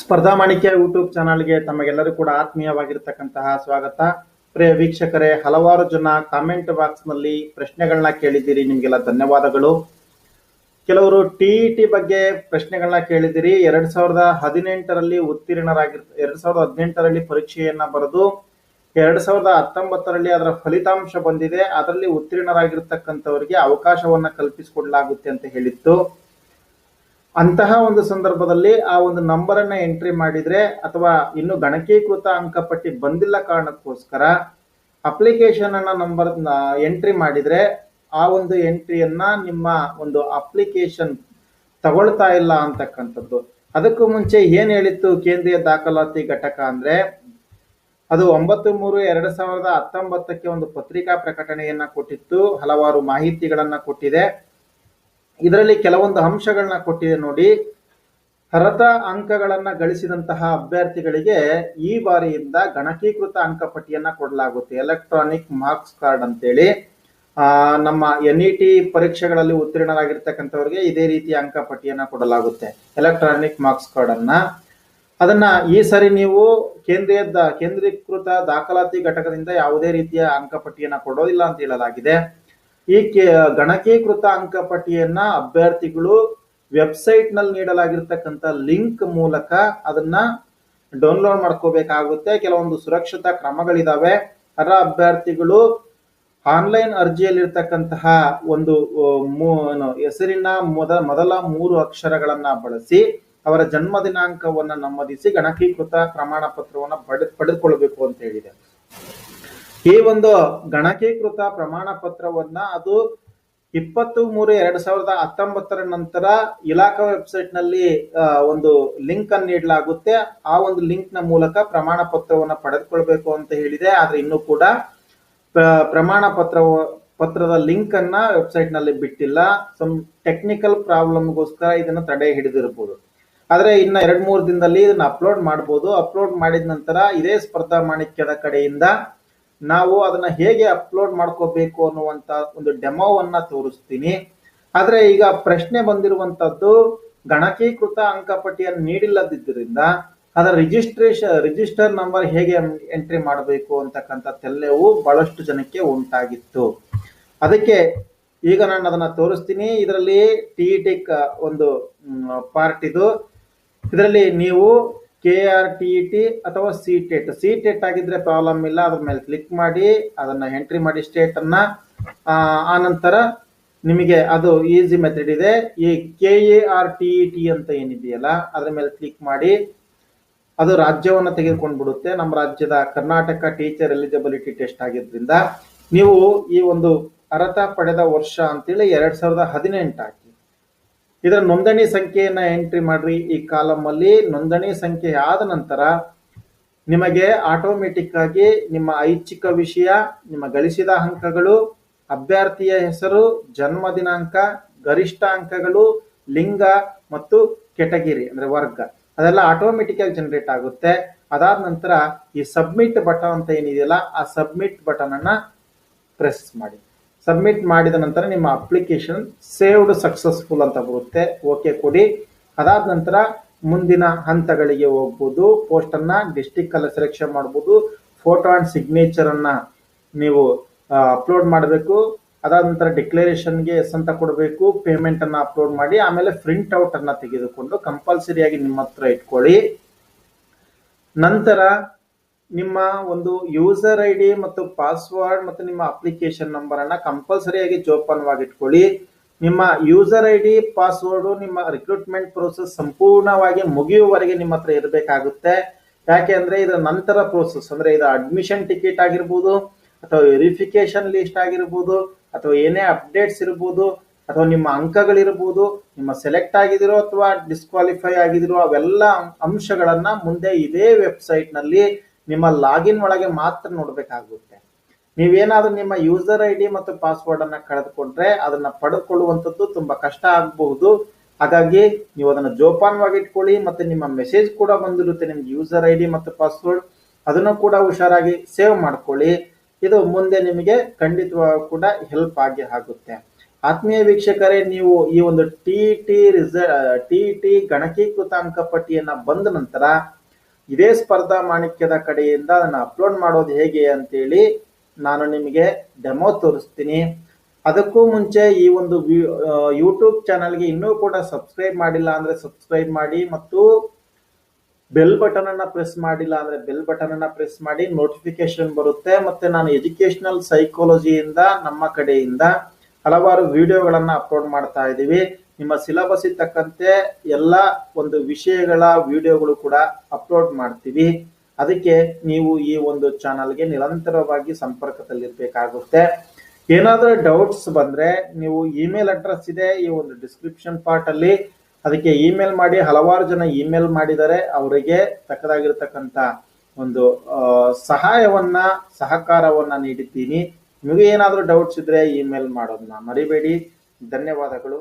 ಸ್ಪರ್ಧಾ ಮಾಣಿಕ್ಯ ಯೂಟ್ಯೂಬ್ ಚಾನಲ್ಗೆ ತಮಗೆಲ್ಲರೂ ಕೂಡ ಆತ್ಮೀಯವಾಗಿರ್ತಕ್ಕಂತಹ ಸ್ವಾಗತ. ಪ್ರಿಯ ವೀಕ್ಷಕರೇ, ಹಲವಾರು ಜನ ಕಾಮೆಂಟ್ ಬಾಕ್ಸ್ನಲ್ಲಿ ಪ್ರಶ್ನೆಗಳನ್ನ ಕೇಳಿದ್ದೀರಿ, ನಿಮಗೆಲ್ಲ ಧನ್ಯವಾದಗಳು. ಕೆಲವರು ಟಿಇಟಿ ಬಗ್ಗೆ ಪ್ರಶ್ನೆಗಳನ್ನ ಕೇಳಿದಿರಿ ಎರಡ್ ಸಾವಿರದ ಹದಿನೆಂಟರಲ್ಲಿ ಉತ್ತೀರ್ಣರಾಗಿರ್ ಎರಡ್ ಸಾವಿರದ ಹದಿನೆಂಟರಲ್ಲಿ ಪರೀಕ್ಷೆಯನ್ನ ಬರೆದು, ಎರಡ್ ಸಾವಿರದ ಹತ್ತೊಂಬತ್ತರಲ್ಲಿ ಅದರ ಫಲಿತಾಂಶ ಬಂದಿದೆ. ಅದರಲ್ಲಿ ಉತ್ತೀರ್ಣರಾಗಿರ್ತಕ್ಕಂಥವರಿಗೆ ಅವಕಾಶವನ್ನ ಕಲ್ಪಿಸಿಕೊಡ್ಲಾಗುತ್ತೆ ಅಂತ ಹೇಳಿತ್ತು. ಅಂತಹ ಒಂದು ಸಂದರ್ಭದಲ್ಲಿ ಆ ಒಂದು ನಂಬರ್ ಅನ್ನ ಎಂಟ್ರಿ ಮಾಡಿದ್ರೆ ಅಥವಾ ಇನ್ನು ಗಣಕೀಕೃತ ಅಂಕಪಟ್ಟಿ ಬಂದಿಲ್ಲ ಕಾರಣಕ್ಕೋಸ್ಕರ ಅಪ್ಲಿಕೇಶನ್ ಅನ್ನ ನಂಬರ್ ಎಂಟ್ರಿ ಮಾಡಿದ್ರೆ ಆ ಒಂದು ಎಂಟ್ರಿಯನ್ನ ನಿಮ್ಮ ಒಂದು ಅಪ್ಲಿಕೇಶನ್ ತಗೊಳ್ತಾ ಇಲ್ಲ ಅಂತಕ್ಕಂಥದ್ದು. ಅದಕ್ಕೂ ಮುಂಚೆ ಏನ್ ಹೇಳಿತ್ತು ಕೇಂದ್ರೀಯ ದಾಖಲಾತಿ ಘಟಕ ಅಂದ್ರೆ ಅದು ಒಂಬತ್ತು ಮೂರು ಎರಡ್ ಸಾವಿರದ ಹತ್ತೊಂಬತ್ತಕ್ಕೆ ಒಂದು ಪತ್ರಿಕಾ ಪ್ರಕಟಣೆಯನ್ನ ಕೊಟ್ಟಿತ್ತು, ಹಲವಾರು ಮಾಹಿತಿಗಳನ್ನ ಕೊಟ್ಟಿದೆ. ಇದರಲ್ಲಿ ಕೆಲವೊಂದು ಅಂಶಗಳನ್ನ ಕೊಟ್ಟಿದೆ ನೋಡಿ. ಹರತ ಅಂಕಗಳನ್ನ ಗಳಿಸಿದಂತಹ ಅಭ್ಯರ್ಥಿಗಳಿಗೆ ಈ ಬಾರಿಯಿಂದ ಗಣಕೀಕೃತ ಅಂಕಪಟ್ಟಿಯನ್ನ ಕೊಡಲಾಗುತ್ತೆ. ಎಲೆಕ್ಟ್ರಾನಿಕ್ ಮಾರ್ಕ್ಸ್ ಕಾರ್ಡ್ ಅಂತೇಳಿ. ನಮ್ಮ ಎನ್ ಇ ಟಿ ಪರೀಕ್ಷೆಗಳಲ್ಲಿ ಉತ್ತೀರ್ಣರಾಗಿರ್ತಕ್ಕಂಥವ್ರಿಗೆ ಇದೇ ರೀತಿಯ ಅಂಕಪಟ್ಟಿಯನ್ನ ಕೊಡಲಾಗುತ್ತೆ. ಎಲೆಕ್ಟ್ರಾನಿಕ್ ಮಾರ್ಕ್ಸ್ ಕಾರ್ಡ್ ಅನ್ನ ಅದನ್ನ ಈ ಸರಿ ನೀವು ಕೇಂದ್ರೀಯ ಕೇಂದ್ರೀಕೃತ ದಾಖಲಾತಿ ಘಟಕದಿಂದ ಯಾವುದೇ ರೀತಿಯ ಅಂಕಪಟ್ಟಿಯನ್ನ ಕೊಡೋದಿಲ್ಲ ಅಂತ ಹೇಳಲಾಗಿದೆ. ಈ ಗಣಕೀಕೃತ ಅಂಕಪಟ್ಟಿಯನ್ನ ಅಭ್ಯರ್ಥಿಗಳು ವೆಬ್ಸೈಟ್ನಲ್ಲಿ ನೀಡಲಾಗಿರ್ತಕ್ಕಂಥ ಲಿಂಕ್ ಮೂಲಕ ಅದನ್ನ ಡೌನ್ಲೋಡ್ ಮಾಡ್ಕೋಬೇಕಾಗುತ್ತೆ. ಕೆಲವೊಂದು ಸುರಕ್ಷತಾ ಕ್ರಮಗಳಿದಾವೆ. ಅದರ ಅಭ್ಯರ್ಥಿಗಳು ಆನ್ಲೈನ್ ಅರ್ಜಿಯಲ್ಲಿರ್ತಕ್ಕಂತಹ ಒಂದು ಹೆಸರಿನ ಮೊದ, ಮೊದಲ ಮೂರು ಅಕ್ಷರಗಳನ್ನ ಬಳಸಿ ಅವರ ಜನ್ಮ ದಿನಾಂಕವನ್ನು ನಮೂದಿಸಿ ಗಣಕೀಕೃತ ಪ್ರಮಾಣ ಪತ್ರವನ್ನು ಪಡೆ ಪಡೆದುಕೊಳ್ಬೇಕು ಅಂತ ಹೇಳಿದೆ. ಈ ಒಂದು ಗಣಕೀಕೃತ ಪ್ರಮಾಣ ಪತ್ರವನ್ನ ಅದು ಇಪ್ಪತ್ತು ಮೂರು ಎರಡ್ ಸಾವಿರದ ಹತ್ತೊಂಬತ್ತರ ನಂತರ ಇಲಾಖಾ ವೆಬ್ಸೈಟ್ನಲ್ಲಿ ಒಂದು ಲಿಂಕ್ ಅನ್ನು ನೀಡಲಾಗುತ್ತೆ. ಆ ಒಂದು ಲಿಂಕ್ನ ಮೂಲಕ ಪ್ರಮಾಣ ಪತ್ರವನ್ನು ಪಡೆದುಕೊಳ್ಬೇಕು ಅಂತ ಹೇಳಿದೆ. ಆದ್ರೆ ಇನ್ನೂ ಕೂಡ ಪ್ರ- ಪ್ರಮಾಣ ಪತ್ರ ಪತ್ರದ ಲಿಂಕ್ ಅನ್ನ ವೆಬ್ಸೈಟ್ನಲ್ಲಿ ಬಿಟ್ಟಿಲ್ಲ. ಸಮ್, ಟೆಕ್ನಿಕಲ್ ಪ್ರಾಬ್ಲಮ್ಗೋಸ್ಕರ ಇದನ್ನ ತಡೆ ಹಿಡಿದಿರಬಹುದು ಆದ್ರೆ ಇನ್ನ ಎರಡ್ ಮೂರು ದಿನದಲ್ಲಿ ಇದನ್ನ ಅಪ್ಲೋಡ್ ಮಾಡಬಹುದು ಅಪ್ಲೋಡ್ ಮಾಡಿದ ನಂತರ ಇದೇ ಸ್ಪರ್ಧಾ ಮಾಣಿಕ್ಯದ ಕಡೆಯಿಂದ ನಾವು ಅದನ್ನ ಹೇಗೆ ಅಪ್ಲೋಡ್ ಮಾಡ್ಕೋಬೇಕು ಅನ್ನುವಂತ ಒಂದು ಡೆಮೋವನ್ನ ತೋರಿಸ್ತೀನಿ. ಆದ್ರೆ ಈಗ ಪ್ರಶ್ನೆ ಬಂದಿರುವಂತದ್ದು ಗಣಕೀಕೃತ ಅಂಕಪಟ್ಟಿಯನ್ನು ನೀಡಿಲ್ಲದಿದ್ದರಿಂದ ಅದರ ರಿಜಿಸ್ಟ್ರೇಷನ್ ರಿಜಿಸ್ಟರ್ ನಂಬರ್ ಹೇಗೆ ಎಂಟ್ರಿ ಮಾಡಬೇಕು ಅಂತಕ್ಕಂಥ ತೆಲ್ಲೆವು ಬಹಳಷ್ಟು ಜನಕ್ಕೆ ಉಂಟಾಗಿತ್ತು. ಅದಕ್ಕೆ ಈಗ ನಾನು ಅದನ್ನ ತೋರಿಸ್ತೀನಿ. ಇದರಲ್ಲಿ ಟಿ ಟಿ ಒಂದು ಪಾರ್ಟ್ ಇದು. ಇದರಲ್ಲಿ ನೀವು ಕೆ ಆರ್ ಟಿ ಟಿ ಅಥವಾ ಸಿ ಟೆಟ್ ಸಿ ಟೆಟ್ ಆಗಿದ್ರೆ ಪ್ರಾಬ್ಲಮ್ ಇಲ್ಲ. ಅದ್ರ ಮೇಲೆ ಕ್ಲಿಕ್ ಮಾಡಿ ಅದನ್ನ ಎಂಟ್ರಿ ಮಾಡಿ ಸ್ಟೇಟ್ ಅನ್ನ ಆ, ನಂತರ ನಿಮಗೆ ಅದು ಈಸಿ ಮೆಥಡ್ ಇದೆ. ಈ K A R T T ಅಂತ ಏನಿದೆಯಲ್ಲ ಅದ್ರ ಮೇಲೆ ಕ್ಲಿಕ್ ಮಾಡಿ ಅದು ರಾಜ್ಯವನ್ನ ತೆಗೆದುಕೊಂಡು ಬಿಡುತ್ತೆ. ನಮ್ಮ ರಾಜ್ಯದ ಕರ್ನಾಟಕ ಟೀಚರ್ ಎಲಿಜಿಬಿಲಿಟಿ ಟೆಸ್ಟ್ ಆಗಿದ್ರಿಂದ ನೀವು ಈ ಒಂದು ಅರ್ಹತಾ ಪಡೆದ ವರ್ಷ ಅಂತೇಳಿ ಎರಡು ಸಾವಿರದ ಹದಿನೆಂಟಾಗಿ ಇದರ ನೋಂದಣಿ ಸಂಖ್ಯೆಯನ್ನ ಎಂಟ್ರಿ ಮಾಡ್ರಿ. ಈ ಕಾಲಮ್ ಅಲ್ಲಿ ನೋಂದಣಿ ಸಂಖ್ಯೆ ಆದ ನಂತರ ನಿಮಗೆ ಆಟೋಮೆಟಿಕ್ ಆಗಿ ನಿಮ್ಮ ಐಚ್ಛಿಕ ವಿಷಯ, ನಿಮ್ಮ ಗಳಿಸಿದ ಅಂಕಗಳು, ಅಭ್ಯರ್ಥಿಯ ಹೆಸರು, ಜನ್ಮ ದಿನಾಂಕ, ಗರಿಷ್ಠ ಅಂಕಗಳು, ಲಿಂಗ ಮತ್ತು ಕೆಟಗಿರಿ ಅಂದ್ರೆ ವರ್ಗ. ಅದೆಲ್ಲ ಆಟೋಮೆಟಿಕ್ ಆಗಿ ಜನರೇಟ್ ಆಗುತ್ತೆ. ಅದಾದ ನಂತರ ಈ ಸಬ್ಮಿಟ್ ಬಟನ್ ಅಂತ ಏನಿದೆಯಲ್ಲ, ಆ ಸಬ್ಮಿಟ್ ಬಟನ್ ಅನ್ನ ಪ್ರೆಸ್ ಮಾಡಿ. ಸಬ್ಮಿಟ್ ಮಾಡಿದ ನಂತರ ನಿಮ್ಮ ಅಪ್ಲಿಕೇಶನ್ ಸೇವ್ಡ್ ಸಕ್ಸಸ್ಫುಲ್ ಅಂತ ಬರುತ್ತೆ. ಓಕೆ ಕೊಡಿ. ಅದಾದ ನಂತರ ಮುಂದಿನ ಹಂತಗಳಿಗೆ ಹೋಗ್ಬೋದು. ಪೋಸ್ಟನ್ನು ಅನ್ನ ಡಿಸ್ಟಿಕ್ ಅಲ್ಲಿ ಸೆಲೆಕ್ಷನ್ ಮಾಡ್ಬೋದು. ಫೋಟೋ ಅಂಡ್ ಸಿಗ್ನೇಚರ್ ಅನ್ನ ನೀವು ಅಪ್ಲೋಡ್ ಮಾಡಬೇಕು. ಅದಾದ ನಂತರ ಡಿಕ್ಲರೇಷನ್ಗೆ ಎಸ್ ಅಂತ ಕೊಡಬೇಕು. ಪೇಮೆಂಟ್ ಅನ್ನ ಅಪ್ಲೋಡ್ ಮಾಡಿ, ಆಮೇಲೆ ಪ್ರಿಂಟ್ ಔಟ್ ಅನ್ನ ತೆಗೆದುಕೊಂಡು ಕಂಪಲ್ಸರಿಯಾಗಿ ನಿಮ್ಮ ಹತ್ರ ಇಟ್ಕೊಳ್ಳಿ. ನಂತರ ನಿಮ್ಮ ಒಂದು ಯೂಸರ್ ಐ ಡಿ ಮತ್ತು ಪಾಸ್ವರ್ಡ್ ಮತ್ತು ನಿಮ್ಮ ಅಪ್ಲಿಕೇಶನ್ ನಂಬರ್ ಅನ್ನ ಕಂಪಲ್ಸರಿಯಾಗಿ ಜೋಪಾನವಾಗಿಟ್ಕೊಳ್ಳಿ. ನಿಮ್ಮ ಯೂಸರ್ ಐ ಡಿ ಪಾಸ್ವರ್ಡ್ ನಿಮ್ಮ ರಿಕ್ರೂಟ್ಮೆಂಟ್ ಪ್ರೋಸೆಸ್ ಸಂಪೂರ್ಣವಾಗಿ ಮುಗಿಯುವವರೆಗೆ ನಿಮ್ಮ ಹತ್ರ ಇರಬೇಕಾಗುತ್ತೆ. ಯಾಕೆ ಅಂದ್ರೆ ಇದರ ನಂತರ ಪ್ರೋಸೆಸ್ ಅಂದ್ರೆ ಇದು ಅಡ್ಮಿಷನ್ ಟಿಕೆಟ್ ಆಗಿರ್ಬೋದು, ಅಥವಾ ವೆರಿಫಿಕೇಶನ್ ಲಿಸ್ಟ್ ಆಗಿರ್ಬೋದು, ಅಥವಾ ಏನೇ ಅಪ್ಡೇಟ್ಸ್ ಇರ್ಬೋದು, ಅಥವಾ ನಿಮ್ಮ ಅಂಕಗಳಿರ್ಬೋದು, ನಿಮ್ಮ ಸೆಲೆಕ್ಟ್ ಆಗಿದಿರೋ ಅಥವಾ ಡಿಸ್ಕ್ವಾಲಿಫೈ ಆಗಿದಿರೋ ಅವೆಲ್ಲ ಅಂಶಗಳನ್ನ ಮುಂದೆ ಇದೇ ವೆಬ್ಸೈಟ್ನಲ್ಲಿ ನಿಮ್ಮ ಲಾಗಿನ್ ಒಳಗೆ ಮಾತ್ರ ನೋಡ್ಬೇಕಾಗುತ್ತೆ. ನೀವೇನಾದ್ರೂ ನಿಮ್ಮ ಯೂಸರ್ ಐ ಡಿ ಮತ್ತು ಪಾಸ್ವರ್ಡ್ ಅನ್ನ ಕಳೆದುಕೊಂಡ್ರೆ ಅದನ್ನ ಪಡೆದುಕೊಳ್ಳುವಂಥದ್ದು ತುಂಬಾ ಕಷ್ಟ ಆಗಬಹುದು. ಹಾಗಾಗಿ ನೀವು ಅದನ್ನ ಜೋಪಾನವಾಗಿ ಇಟ್ಕೊಳ್ಳಿ ಮತ್ತೆ ನಿಮ್ಮ ಮೆಸೇಜ್ ಕೂಡ ಬಂದಿರುತ್ತೆ ನಿಮ್ಗೆ ಯೂಸರ್ ಐ ಡಿ ಮತ್ತು ಪಾಸ್ವರ್ಡ್ ಅದನ್ನು ಕೂಡ ಹುಷಾರಾಗಿ ಸೇವ್ ಮಾಡ್ಕೊಳ್ಳಿ. ಇದು ಮುಂದೆ ನಿಮಗೆ ಖಂಡಿತವಾಗೂ ಕೂಡ ಹೆಲ್ಪ್ ಆಗಿ ಆಗುತ್ತೆ. ಆತ್ಮೀಯ ವೀಕ್ಷಕರೇ, ನೀವು ಈ ಒಂದು ಟಿ ಟಿ ರಿಸ ಟಿ ಟಿ ಗಣಕೀಕೃತ ಅಂಕಪಟ್ಟಿಯನ್ನ ಬಂದ ನಂತರ ಇದೇ ಸ್ಪರ್ಧಾ ಮಾಣಿಕ್ಯದ ಕಡೆಯಿಂದ ಅದನ್ನು ಅಪ್ಲೋಡ್ ಮಾಡೋದು ಹೇಗೆ ಅಂತೇಳಿ ನಾನು ನಿಮಗೆ ಡೆಮೋ ತೋರಿಸ್ತೀನಿ. ಅದಕ್ಕೂ ಮುಂಚೆ ಈ ಒಂದು ಯೂಟ್ಯೂಬ್ ಚಾನಲ್ಗೆ ಇನ್ನೂ ಕೂಡ ಸಬ್ಸ್ಕ್ರೈಬ್ ಮಾಡಿಲ್ಲ ಅಂದ್ರೆ ಸಬ್ಸ್ಕ್ರೈಬ್ ಮಾಡಿ ಮತ್ತು ಬೆಲ್ ಬಟನ್ ಅನ್ನ ಪ್ರೆಸ್ ಮಾಡಿಲ್ಲ ಅಂದ್ರೆ ಬೆಲ್ ಬಟನ್ ಅನ್ನ ಪ್ರೆಸ್ ಮಾಡಿ ನೋಟಿಫಿಕೇಶನ್ ಬರುತ್ತೆ. ಮತ್ತೆ ನಾನು ಎಜುಕೇಶನಲ್ ಸೈಕಾಲಜಿಯಿಂದ ನಮ್ಮ ಕಡೆಯಿಂದ ಹಲವಾರು ವಿಡಿಯೋಗಳನ್ನ ಅಪ್ಲೋಡ್ ಮಾಡ್ತಾ ಇದ್ದೀವಿ. ನಿಮ್ಮ ಸಿಲಬಸ್ ತಕ್ಕಂತೆ ಎಲ್ಲ ಒಂದು ವಿಷಯಗಳ ವಿಡಿಯೋಗಳು ಕೂಡ ಅಪ್ಲೋಡ್ ಮಾಡ್ತೀವಿ. ಅದಕ್ಕೆ ನೀವು ಈ ಒಂದು ಚಾನಲ್ಗೆ ನಿರಂತರವಾಗಿ ಸಂಪರ್ಕದಲ್ಲಿರಬೇಕಾಗುತ್ತೆ. ಏನಾದರೂ ಡೌಟ್ಸ್ ಬಂದರೆ ನೀವು ಇಮೇಲ್ ಅಡ್ರೆಸ್ ಇದೆ ಈ ಒಂದು ಡಿಸ್ಕ್ರಿಪ್ಷನ್ ಪಾರ್ಟಲ್ಲಿ ಅದಕ್ಕೆ ಇಮೇಲ್ ಮಾಡಿ, ಹಲವಾರು ಜನ ಇಮೇಲ್ ಮಾಡಿದರೆ ಅವರಿಗೆ ತಕ್ಕದಾಗಿರ್ತಕ್ಕಂಥ ಒಂದು ಸಹಾಯವನ್ನ, ಸಹಕಾರವನ್ನ ನೀಡಿದ್ದೀನಿ. ನಿಮಗೆ ಏನಾದರೂ ಡೌಟ್ಸ್ ಇದ್ರೆ ಇಮೇಲ್ ಮಾಡೋದನ್ನ ಮರಿಬೇಡಿ. ಧನ್ಯವಾದಗಳು.